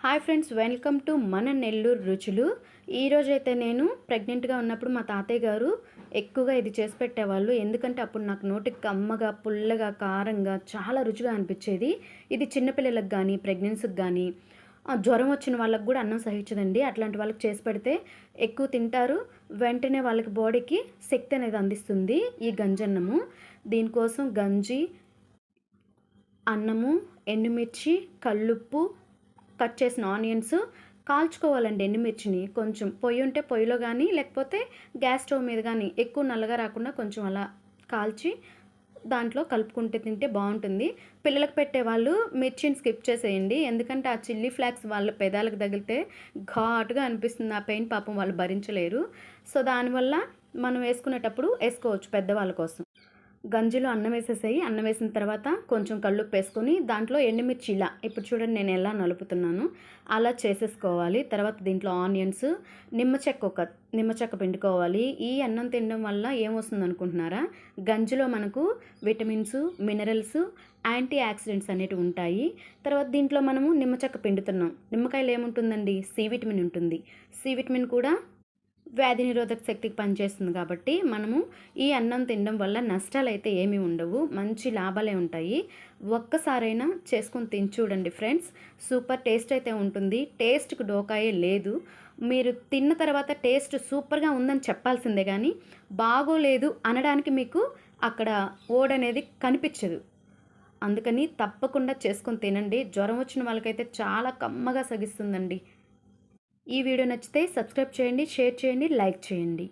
Hi friends welcome to మన నెల్లూరు రుచులు. ఈరోజు అయితే నేను ప్రెగ్నెంట్గా ఉన్నప్పుడు మా తాతయ్య గారు ఎక్కువగా ఇది చేసి పెట్టేవాళ్ళు. ఎందుకంటే అప్పుడు నాకు నోటికి కమ్మగా పుల్లగా కారంగా చాలా రుచిగా అనిపించేది. ఇది చిన్నపిల్లలకు కానీ ప్రెగ్నెన్సీకి కానీ జ్వరం వచ్చిన వాళ్ళకి కూడా అన్నం సహించదండి. అట్లాంటి వాళ్ళకి చేసి పెడితే ఎక్కువ తింటారు. వెంటనే వాళ్ళకి బాడీకి శక్తి అనేది అందిస్తుంది ఈ గంజన్నము. దీనికోసం గంజి అన్నము ఎండుమిర్చి కల్లుప్పు కట్ చేసిన ఆనియన్స్ కాల్చుకోవాలండి ఎండుమిర్చిని. కొంచెం పొయ్యి ఉంటే పొయ్యిలో కానీ లేకపోతే గ్యాస్ స్టవ్ మీద కానీ ఎక్కువ నల్లగా రాకుండా కొంచెం అలా కాల్చి దాంట్లో కలుపుకుంటే తింటే బాగుంటుంది. పిల్లలకు పెట్టే వాళ్ళు మిర్చిని స్కిప్ చేసేయండి. ఎందుకంటే ఆ చిల్లీ ఫ్లాక్స్ వాళ్ళ పెదాలకు తగిలితే ఘాటుగా అనిపిస్తుంది. ఆ పెయిన్ పాపం వాళ్ళు భరించలేరు. సో దానివల్ల మనం వేసుకునేటప్పుడు వేసుకోవచ్చు పెద్దవాళ్ళ కోసం. గంజిలో అన్నం వేసేసాయి. అన్నం వేసిన తర్వాత కొంచెం కళ్ళుప్పు వేసుకొని దాంట్లో ఎండుమిర్చి ఇలా ఇప్పుడు చూడండి నేను ఎలా నలుపుతున్నాను అలా చేసేసుకోవాలి. తర్వాత దీంట్లో ఆనియన్స్ నిమ్మ చెక్క ఒక నిమ్మ చెక్క పిండుకోవాలి. ఈ అన్నం తినడం వల్ల ఏమొస్తుంది అనుకుంటున్నారా గంజిలో మనకు విటమిన్స్ మినరల్స్ యాంటీ ఆక్సిడెంట్స్ అనేటివి ఉంటాయి. తర్వాత దీంట్లో మనము నిమ్మ చెక్క పిండుతున్నాం. నిమ్మకాయలు ఏముంటుందండి? సి విటమిన్ ఉంటుంది. సి విటమిన్ కూడా వ్యాధి నిరోధక శక్తికి పనిచేస్తుంది కాబట్టి మనము ఈ అన్నం తినడం వల్ల నష్టాలు అయితే ఏమీ ఉండవు మంచి లాభాలే ఉంటాయి. ఒక్కసారైనా చేసుకుని తిని చూడండి ఫ్రెండ్స్ సూపర్ టేస్ట్ అయితే ఉంటుంది. టేస్ట్కి డోకాయే లేదు. మీరు తిన్న తర్వాత టేస్ట్ సూపర్గా ఉందని చెప్పాల్సిందే కానీ బాగోలేదు అనడానికి మీకు అక్కడ ఓడ్ అనేది కనిపించదు. అందుకని తప్పకుండా చేసుకొని తినండి. జ్వరం వచ్చిన వాళ్ళకైతే చాలా కమ్మగా సగిస్తుందండి. ఈ వీడియో నచ్చితే సబ్స్క్రైబ్ చేయండి షేర్ చేయండి లైక్ చేయండి.